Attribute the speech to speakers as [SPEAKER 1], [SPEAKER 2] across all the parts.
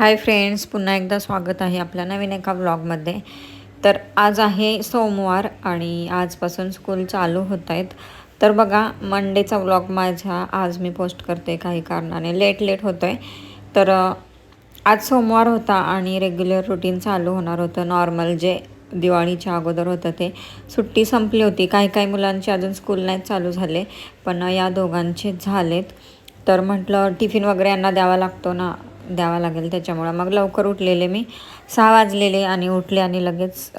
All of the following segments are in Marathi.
[SPEAKER 1] हाय फ्रेंड्स पुन्हा एकदा स्वागत आहे आपल्या नवीन एका व्लॉगमध्ये तर आज आहे सोमवार आणि आजपासून स्कूल चालू होत आहेत तर बघा मंडेचा व्लॉग माझा आज मी पोस्ट करते काही कारणाने. लेट लेट होतो आहे तर आज सोमवार होता आणि रेग्युलर रुटीन चालू होणार होतं. नॉर्मल जे दिवाळीच्या अगोदर होतं ते. सुट्टी संपली होती. काही काही मुलांचे अजून स्कूल नाहीत चालू झाले पण या दोघांचे झालेत. तर म्हटलं टिफिन वगैरे यांना द्यावा लागतो ना? द्यावा लागेल त्याच्यामुळं. मग लवकर उठलेले मी. सहा वाजलेले आणि उठले आणि लगेच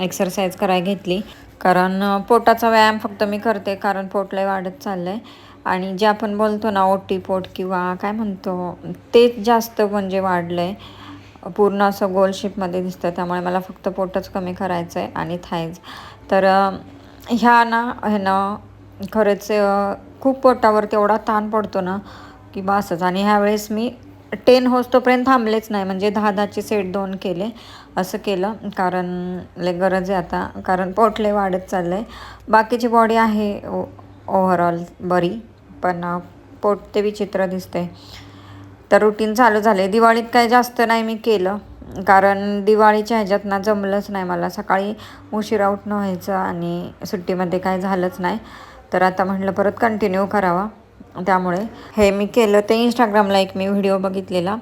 [SPEAKER 1] एक्सरसाइज करायला घेतली. कारण पोटाचा व्यायाम फक्त मी करते कारण पोट लय वाढत चाललं आहे आणि जे आपण बोलतो ना ओटी पोट किंवा काय म्हणतो तेच जास्त म्हणजे वाढलं आहे पूर्ण असं गोल शेपमध्ये दिसतं त्यामुळे मला फक्त पोटच कमी करायचं आहे आणि थायज. तर ह्या ना ह्यानं खरंच खूप पोटावर तेवढा ताण पडतो ना की बासच आणि ह्यावेळेस मी टेन होस तोपर्यंत थांबलेच नाही. म्हणजे दहा दहाचे सेट दोन केले. असं केलं. कारण लय गरज आहे आता. कारण पोटले वाढत चाललं आहे बाकीची बॉडी आहे ओव्हरऑल बरी. पण पोट ते विचित्र दिसते तर रुटीन चालू झाले दिवाळीत काय जास्त नाही मी केलं. कारण दिवाळीच्या ह्याच्यात ना जमलंच नाही मला. सकाळी उशिरा उठणं व्हायचं आणि सुट्टीमध्ये काय झालंच नाही. तर आता म्हटलं परत कंटिन्यू करावा. त्यामुळे हे मी केलं. ते इंस्टाग्रामला एक मी व्हिडिओ बघितलेला.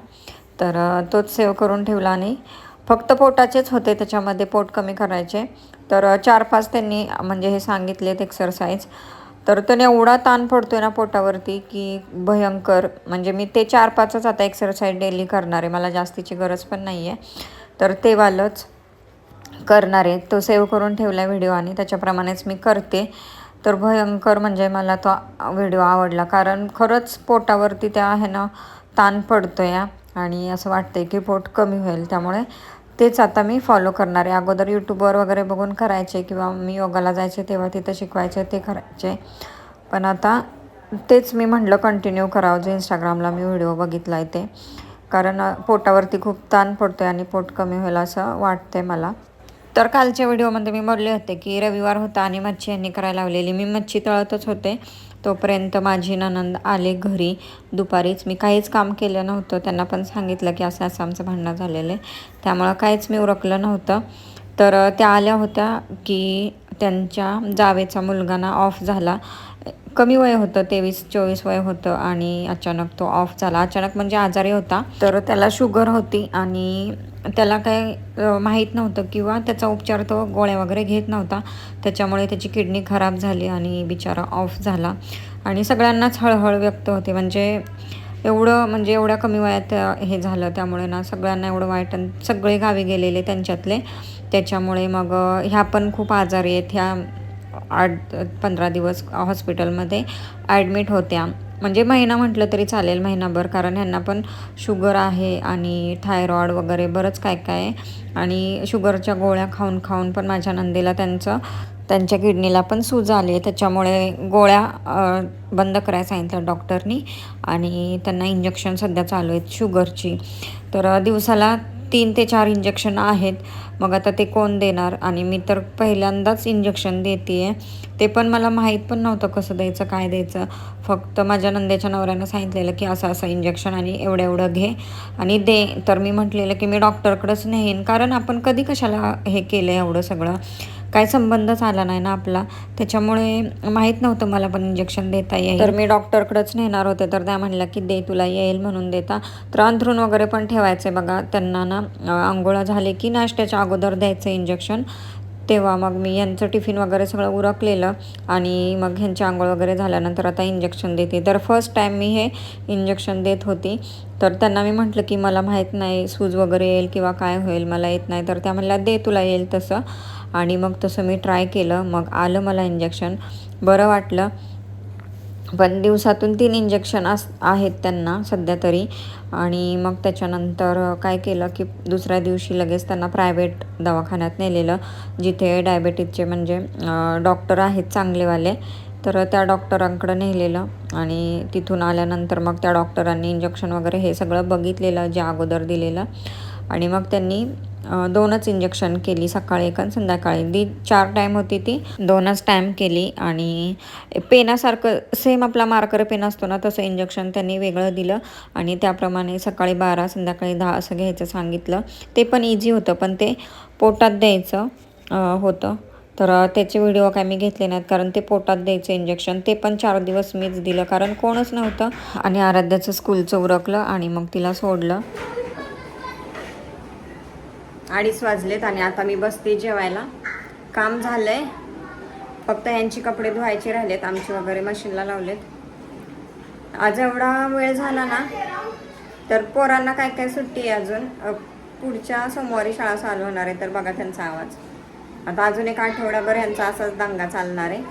[SPEAKER 1] तर तोच सेव्ह करून ठेवला आणि फक्त पोटाचेच होते त्याच्यामध्ये पोट कमी करायचे. तर चार पाच त्यांनी म्हणजे हे सांगितलेत एक्सरसाइज तर त्याने एवढा ताण पडतो आहे ना पोटावरती की भयंकर. म्हणजे मी ते चार पाचच आता एक्सरसाइज डेली करणार आहे. मला जास्तीची गरज पण नाही आहे तर ते वालंच करणार आहे. तो सेव्ह करून ठेवला व्हिडिओ आणि त्याच्याप्रमाणेच मी करते. तर भयंकर म्हणजे मला तो व्हिडिओ आवडला. कारण खरंच पोटावरती त्या आहे ना ताण पडतो या आणि असं वाटतंय की पोट कमी होईल. त्यामुळे तेच आता मी फॉलो करणार आहे. अगोदर यूट्यूबवर वगैरे बघून करायचे किंवा मी योगाला जायचे तेव्हा तिथं शिकवायचे ते करायचे. पण आता तेच मी म्हटलं कंटिन्यू करावं जे इंस्टाग्रामला मी व्हिडिओ बघितला आहे ते. कारण पोटावरती खूप ताण पडतो आहे आणि पोट कमी होईल असं वाटते मला. तर कालच्या व्हिडिओमध्ये मी बोलले होते की रविवार होता आणि मच्छी यांनी करायला लावलेली. मी मच्छी तळतच होते. तोपर्यंत माझी ननंद आले घरी. दुपारीच मी काहीच काम केलं नव्हतं. त्यांना पण सांगितलं की असं असं आमचं भांडणं झालेलं आहे. त्यामुळं काहीच मी उरकलं नव्हतं. तर त्या आल्या होत्या की त्यांच्या जावेचा मुलगा ना ऑफ झाला. कमी वय होतं तेवीस चोवीस वय होतं आणि अचानक तो ऑफ झाला. अचानक म्हणजे आजारी होता. तर त्याला शुगर होती आणि त्याला काय माहीत नव्हतं किंवा त्याचा उपचार तो गोळ्या वगैरे घेत नव्हता. त्याच्यामुळे त्याची किडनी खराब झाली आणि बिचारा ऑफ झाला. आणि सगळ्यांनाच हळहळ व्यक्त होते. म्हणजे एवढं म्हणजे एवढ्या कमी वयात हे झालं. त्यामुळे ना सगळ्यांना एवढं वाईट आणि सगळे गावी गेलेले त्यांच्यातले. त्याच्यामुळे मग ह्या पण खूप आजारी आहेत. ह्या आठ पंधरा दिवस हॉस्पिटलमध्ये ॲडमिट होत्या. म्हणजे महिना म्हटलं तरी चालेल महिनाभर कारण ह्यांना पण शुगर आहे आणि थायरॉईड वगैरे बरंच काय काय. आहे आणि शुगरच्या गोळ्या खाऊन खाऊन पण माझ्या नंदेला त्यांचं त्यांच्या किडनीला पण सूज आली. आहे त्याच्यामुळे गोळ्या बंद करायला सांगितलं डॉक्टरनी. आणि त्यांना इंजेक्शन सध्या चालू आहेत शुगरची. तर दिवसाला तीन ते चार इंजेक्शन आहेत. मग आता ते कोण देणार? आणि मी तर पहिल्यांदाच इंजेक्शन देते आहे ते पण मला माहीत पण नव्हतं कसं द्यायचं काय द्यायचं. फक्त माझ्या नंद्याच्या नवऱ्यानं सांगितलेलं की असं असं इंजेक्शन आणि एवढं एवढं घे. आणि दे. तर मी म्हटलेलं की मी डॉक्टरकडंच नेईन. कारण आपण कधी कशाला हे केलं एवढं सगळं? काय संबंधच आला नाही ना आपला. त्याच्यामुळे माहीत नव्हतं मला पण इंजेक्शन देता येईल. तर मी डॉक्टरकडेच नेणार होते. तर त्या म्हणल्या की दे तुला येईल म्हणून देता. तर अंथरून वगैरे पण ठेवायचे बघा. त्यांना ना आंघोळा झाले की नाश्त्याच्या अगोदर द्यायचं इंजेक्शन तेव्हा मग मी यांचं टिफिन वगैरे सगळं उरकलेलं आणि मग ह्यांची आंघोळ वगैरे झाल्यानंतर आता इंजेक्शन देते. तर फर्स्ट टाईम मी हे इंजेक्शन देत होती. तर त्यांना मी म्हटलं की मला माहीत नाही सूज वगैरे येईल किंवा काय होईल मला येत नाही. तर त्या म्हणल्या दे तुला येईल तसं. आणि मग तसं मी ट्राय केलं. मग आलं मला इंजेक्शन बरं वाटलं. पण दिवसातून तीन इंजेक्शन अस आहेत त्यांना सध्या तरी. आणि मग त्याच्यानंतर काय केलं की दुसऱ्या दिवशी लगेच त्यांना प्रायव्हेट दवाखान्यात नेलेलं. जिथे डायबेटीजचे म्हणजे डॉक्टर आहेत चांगलेवाले. तर त्या डॉक्टरांकडं नेलेलं. आणि तिथून आल्यानंतर मग त्या डॉक्टरांनी इंजेक्शन वगैरे हे सगळं बघितलेलं जे अगोदर दिलेलं. आणि मग त्यांनी दोनच इंजेक्शन केली सकाळी एक आणि संध्याकाळी. दी चार टाईम होती ती. दोनच टाईम केली आणि पेनासारखं सेम आपला मार्कर पेन असतो ना तसं इंजेक्शन त्यांनी वेगळं दिलं आणि त्याप्रमाणे सकाळी बारा संध्याकाळी दहा असं घ्यायचं सांगितलं. ते पण इझी होतं पण ते पोटात द्यायचं होतं. तर त्याचे व्हिडिओ काय मी घेतले नाहीत कारण ते पोटात द्यायचं इंजेक्शन ते पण चार दिवस मीच दिलं कारण कोणच नव्हतं. आणि आराध्याचं स्कूलचं उरकलं आणि मग तिला सोडलं. अडीच वाजलेत आणि आता मी बसते जेवायला. काम झालंय. फक्त यांची कपडे धुवायचे राहिलेत आमचे वगैरे मशीनला लावलेत. आज एवढा वेळ झाला ना तर पोरांना काय काय सुट्टी आहे अजून? पुढच्या सोमवारी शाळा चालू होणार आहे तर बघा त्यांचा आवाज. आता अजून एक आठवडाभर यांचा असाच दंगा चालणार आहे.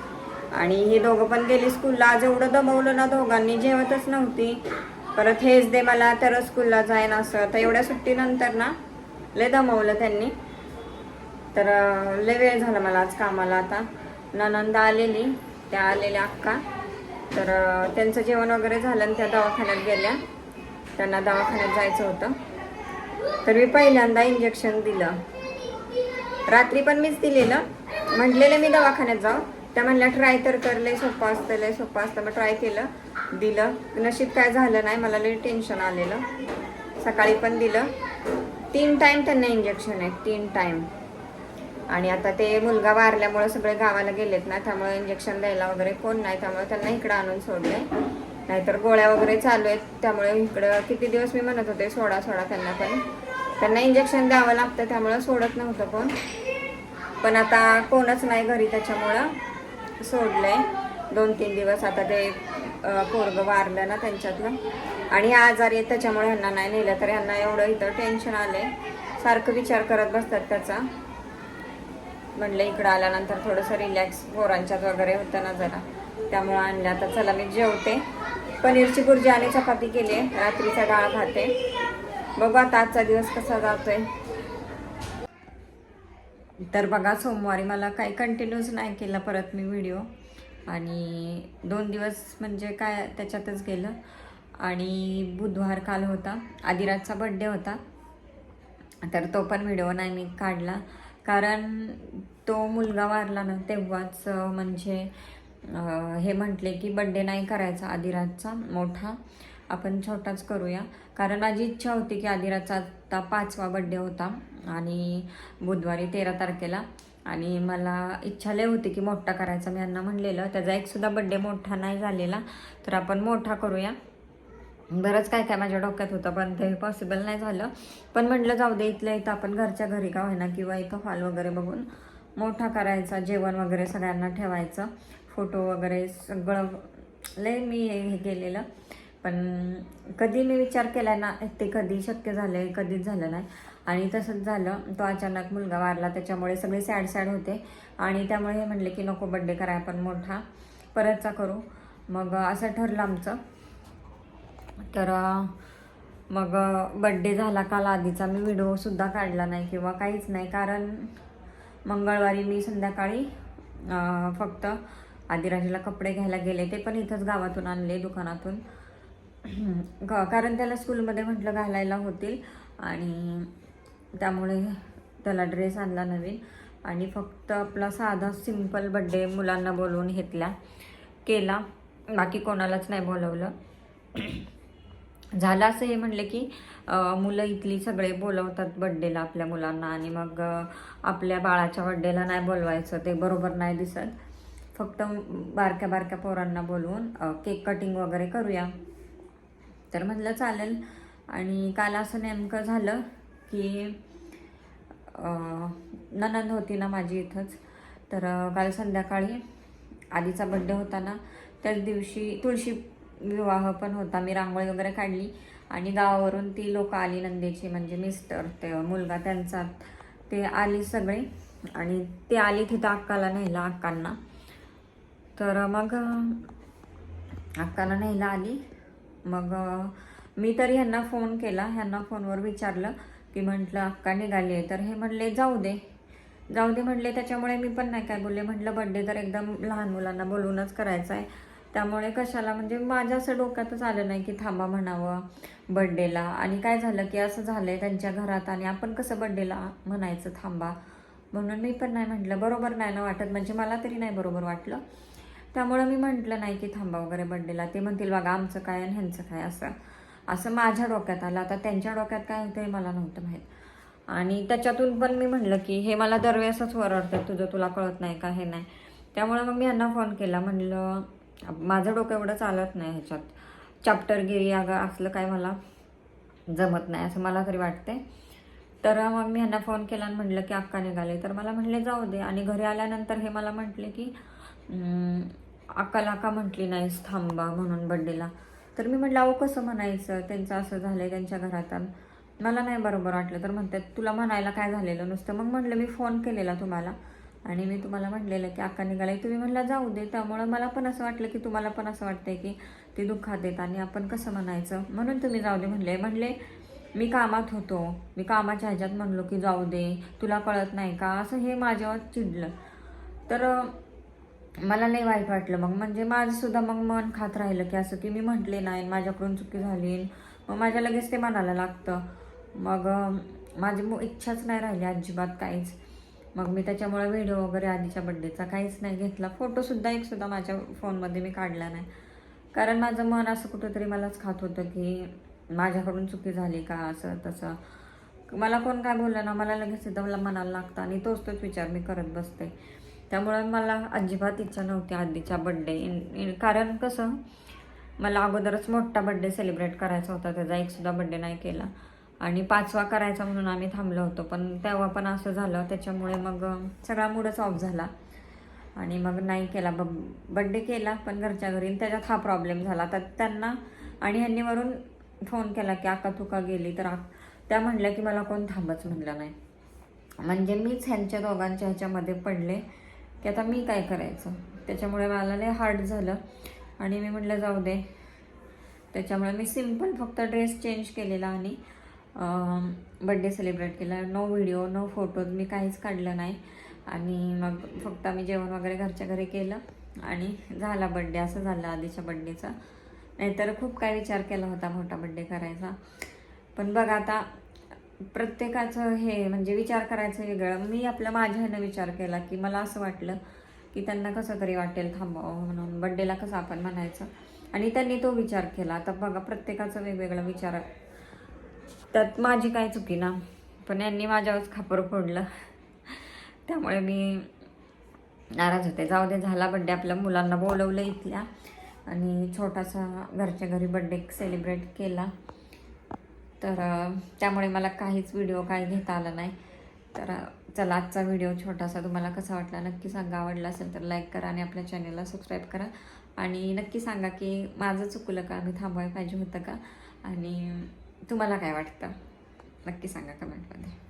[SPEAKER 1] आणि ही दोघं पण गेली स्कूलला आज एवढं दमवलं ना दोघांनी जेवतच नव्हती. परत हेच दे मला तर स्कूलला जाईन असं. तर एवढ्या सुट्टीनंतर ना लय दमवलं त्यांनी. तर लय वेळ झाला मला आज कामाला आता. ननंद आलेली त्या आलेल्या अक्का. तर त्यांचं जेवण वगैरे झालं आणि त्या दवाखान्यात गेल्या. त्यांना दवाखान्यात जायचं होतं. तर मी पहिल्यांदा इंजेक्शन दिलं. रात्री पण मीच दिलेलं. म्हटलेलं मी दवाखान्यात जाऊ. त्या म्हणल्या ट्राय तर कर लय सोपं असतं लय सोपं असतं. मग ट्राय केलं. दिलं. नशीब काय झालं नाही मला लय टेन्शन आलेलं. सकाळी पण दिलं. तीन टाईम त्यांना इंजेक्शन आहे तीन टाईम आणि आता ते मुलगा वारल्यामुळे सगळे गावाला गेलेत ना त्यामुळे इंजेक्शन द्यायला वगैरे कोण नाही त्यामुळे त्यांना इकडं आणून सोडले नाहीतर गोळ्या वगैरे चालू आहेत त्यामुळे इकडं किती दिवस मी म्हणत होते सोडा सोडा त्यांना पण. त्यांना इंजेक्शन द्यावं लागतं त्यामुळं सोडत नव्हतं कोण. पण आता कोणच नाही घरी त्याच्यामुळं सोडलंय. दोन तीन दिवस आता ते पोरगं वारलं ना त्यांच्यातलं. आणि आजारी आहेत त्याच्यामुळे ह्यांना नाही नेलं. तर ह्यांना एवढं इथं टेन्शन आलंय. सारखं विचार करत बसतात त्याचा. म्हणलं इकडं आल्यानंतर थोडंसं रिलॅक्स पोरांच्यात वगैरे होतं ना जरा. त्यामुळं आणलं. आता चला मी जेवते. पनीरची भुर्जी आणि चपाती केली आहे. रात्रीचा डाळ खाते. बघू आता आजचा दिवस कसा जातोय. तर बघा सोमवारी मला काही कंटिन्यूच नाही केला परत मी व्हिडिओ आणि दोन दिवस म्हणजे काय त्याच्यातच गेलं. आणि बुधवार काल होता. आदिराजचा बड्डे होता. तर तो पण व्हिडिओ नाही मी काढला. कारण तो मुलगा वारला ना तेव्हाच म्हणजे हे म्हटले की बड्डे नाही करायचा आदिराजचा मोठा. आपण छोटाच करूया. कारण माझी इच्छा होती की आदिराजचा आता पाचवा बड्डे होता. आणि बुधवारी तेरा तारखेला. आणि मला इच्छा लय होती की मोठा करायचा. मी यांना म्हणलेलं त्याचा एक सुद्धा बड्डे मोठा नाही झालेला तर आपण मोठा करूया. बरंच काय काय माझ्या डोक्यात होतं पण ते पॉसिबल नाही झालं. पण म्हटलं जाऊ दे इथल्या इथं आपण घरच्या घरी का होईना किंवा इथं हॉल वगैरे बघून मोठा करायचा जेवण वगैरे सगळ्यांना ठेवायचं फोटो वगैरे सगळं. लय मी हे हे केलेलं. पण कधी मी विचार केला ना ते कधी शक्य झालं आहे कधीच झालं नाही. आणि तसंच झालं. तो अचानक मुलगा वारला. त्याच्यामुळे सगळे सॅड सॅड होते. आणि त्यामुळे हे म्हणले की नको बड्डे कराय आपण मोठा. परतचा करू. मग असं ठरलं आमचं. तर मग बड्डे झाला काल आधीचा. मी व्हिडिओसुद्धा काढला नाही किंवा काहीच नाही. कारण मंगळवारी मी संध्याकाळी फक्त आदिराजीला कपडे घ्यायला गेले. ते पण इथंच गावातून आणले दुकानातून. ग- कारण त्याला स्कूलमध्ये म्हटलं घालायला होतील. आणि त्यामुळे त्याला ड्रेस आणला नवीन. आणि फक्त आपला साधा सिंपल बड्डे मुलांना बोलवून घेतला. केला. बाकी कोणालाच नाही बोलवलं. झालं असं हे म्हणले की मुलं इथली सगळे बोलवतात बड्डेला आपल्या मुलांना. आणि मग आपल्या बाळाच्या बड्डेला नाही बोलवायचं. ते बरोबर नाही दिसत. फक्त बारक्या बारक्या पोरांना बोलवून केक कटिंग वगैरे करूया. तर म्हटलं चालेल. आणि काल असं नेमकं झालं. की ननंद होती ना माझी इथंच. तर काल संध्याकाळी आधीचा बड्डे होता ना त्याच दिवशी तुळशी विवाह पण होता. मी रांगोळी वगैरे काढली आणि गावावरून ती लोक आली नंदेची म्हणजे मिस्टर ते मुलगा त्यांचा. ते आली सगळे आणि ते आली तिथं अक्काला न्यायला अक्कांना. तर मग अक्काला न्यायला आली. मग मी तर ह्यांना फोन केला. ह्यांना फोनवर विचारलं की म्हटलं अक्का निघाली आहे तर हे म्हणले जाऊ दे. जाऊ दे म्हटले त्याच्यामुळे मी पण नाही काय बोलले. म्हटलं बड्डे तर एकदम लहान मुलांना बोलूनच करायचा आहे त्यामुळे कशाला म्हणजे माझ्या असं डोक्यातच आलं नाही की थांबा म्हणावं बड्डेला. आणि काय झालं की असं झालं आहे त्यांच्या घरात आणि आपण कसं बड्डेला म्हणायचं थांबा. म्हणून मी पण नाही म्हटलं. बरोबर नाही ना वाटत? म्हणजे मला तरी नाही बरोबर वाटलं. त्यामुळं मी म्हटलं नाही की थांबा वगैरे बड्डेला. ते म्हणतील बघा आमचं काय आणि ह्यांचं काय असं. असं माझ्या डोक्यात आलं. आता त्यांच्या डोक्यात काय होतं हे मला नव्हतं माहीत. आणि त्याच्यातून पण मी म्हटलं की हे मला दरवेळेसच वरडतं तुझं तुला कळत नाही का हे नाही. त्यामुळे मग मी यांना फोन केला. म्हणलं माझं डोकं एवढं चालत नाही ह्याच्यात. चॅप्टरगिरी अगं असलं काय मला जमत नाही असं मला तरी वाटते तर मग मी ह्यांना फोन केला आणि म्हटलं की अक्का निघाले. तर मला म्हटले जाऊ दे. आणि घरी आल्यानंतर हे मला म्हटले की अक्काला अक्का म्हटली नाहीस थांबा म्हणून बड्डेला. तर मी म्हटलं अहो कसं म्हणायचं? त्यांचं असं झालंय त्यांच्या घरात आणि मला नाही बरोबर वाटलं. तर म्हणतात तुला म्हणायला काय झालेलं नुसतं? मग म्हटलं मी फोन केलेला तुम्हाला. आणि मी तुम्हाला म्हटलेलं की अक्का निघालाय. तुम्ही म्हटलं जाऊ दे. त्यामुळं मला पण असं वाटलं की तुम्हाला पण असं वाटतंय की ते दुःखात देत आणि आपण कसं म्हणायचं? म्हणून तुम्ही जाऊ दे म्हणले. म्हणले मी कामात होतो. मी कामाच्या ह्याच्यात म्हणलो की जाऊ दे. तुला कळत नाही का? असं हे माझ्यावर चिडलं. तर मला लई वाईट वाटलं मग. म्हणजे माझं सुद्धा मग मन खात राहिलं की असं की मी म्हटले नाही माझ्याकडून चुकी झाली. मग माझ्या लगेच ते मनाला लागतं. मग माझी मु- इच्छाच नाही राहिली अजिबात काहीच. मग मी त्याच्यामुळे व्हिडिओ वगैरे आधीच्या बड्डेचा काहीच नाही घेतला. फोटोसुद्धा एक सुद्धा माझ्या फोनमध्ये मी काढला नाही. कारण माझं मन असं कुठंतरी मलाच खात होतं की माझ्याकडून चुकी झाली का असं तसं. मला कोण काय बोललं ना मला लगेच एकदम मला मनाला लागतं आणि तोच तोच विचार मी करत बसते. त्यामुळे मला अजिबात इच्छा नव्हती आधीच्या बड्डे कारण कसं मला अगोदरच मोठा बड्डे सेलिब्रेट करायचा होता त्याचा एकसुद्धा बड्डे नाही केला. आणि पाचवा करायचा म्हणून आम्ही थांबलो होतो पण तेव्हा पण असं झालं. त्याच्यामुळे मग सगळा मूडच ऑफ झाला. आणि मग नाही केला. ब बड्डे केला पण घरच्या घरी. त्याच्यात हा प्रॉब्लेम झाला. तर त्यांना आणि ह्यांनी वरून फोन केला की आका तुका गेली? तर त्या म्हणल्या की मला कोण थांबच म्हणलं नाही. म्हणजे मीच ह्यांच्या दोघांच्या ह्याच्यामध्ये पडले. की आता मी काय करायचं? त्याच्यामुळे मला लय हार्ड झालं. आणि मी म्हटलं जाऊ दे. त्याच्यामुळे मी सिंपल फक्त ड्रेस चेंज केलेला आणि बड्डे सेलिब्रेट केला. नो व्हिडिओ नो फोटोज मी काहीच काढलं नाही. आणि मग फक्त आम्ही जेवण वगैरे घरच्या घरी केलं. आणि झाला बड्डे असं झालं आधीच्या बड्डेचा नाहीतर खूप काय विचार केला होता मोठा बड्डे करायचा. पण बघ आता प्रत्येकाचं हे म्हणजे विचार करायचं वेगळं. मी आपलं माझ्या ह्यानं विचार केला की मला असं वाटलं की त्यांना कसं तरी वाटेल थांबावं म्हणून. बड्डेला कसं आपण म्हणायचं? आणि त्यांनी तो विचार केला. आता बघा प्रत्येकाचं वेगवेगळं विचार. त्यात माझी काय चुकी ना? पण यांनी माझ्यावरच खापर फोडलं. त्यामुळे मी नाराज होते. जाऊ दे झाला बड्डे आपल्या मुलांना बोलवलं इथल्या. आणि छोटासा घरच्या घरी बड्डे सेलिब्रेट केला. तर त्यामुळे मला काहीच व्हिडिओ काय घेता आला नाही. तर चला आजचा व्हिडिओ छोटासा तुम्हाला कसा वाटला नक्की सांगा. आवडला असेल तर लाईक करा आणि आपल्या चॅनलला सबस्क्राईब करा. आणि नक्की सांगा की माझं चुकलं का? मी थांबवायला पाहिजे होतं का? आणि तुम्हाला काय वाटतं? नक्की सांगा कमेंटमध्ये.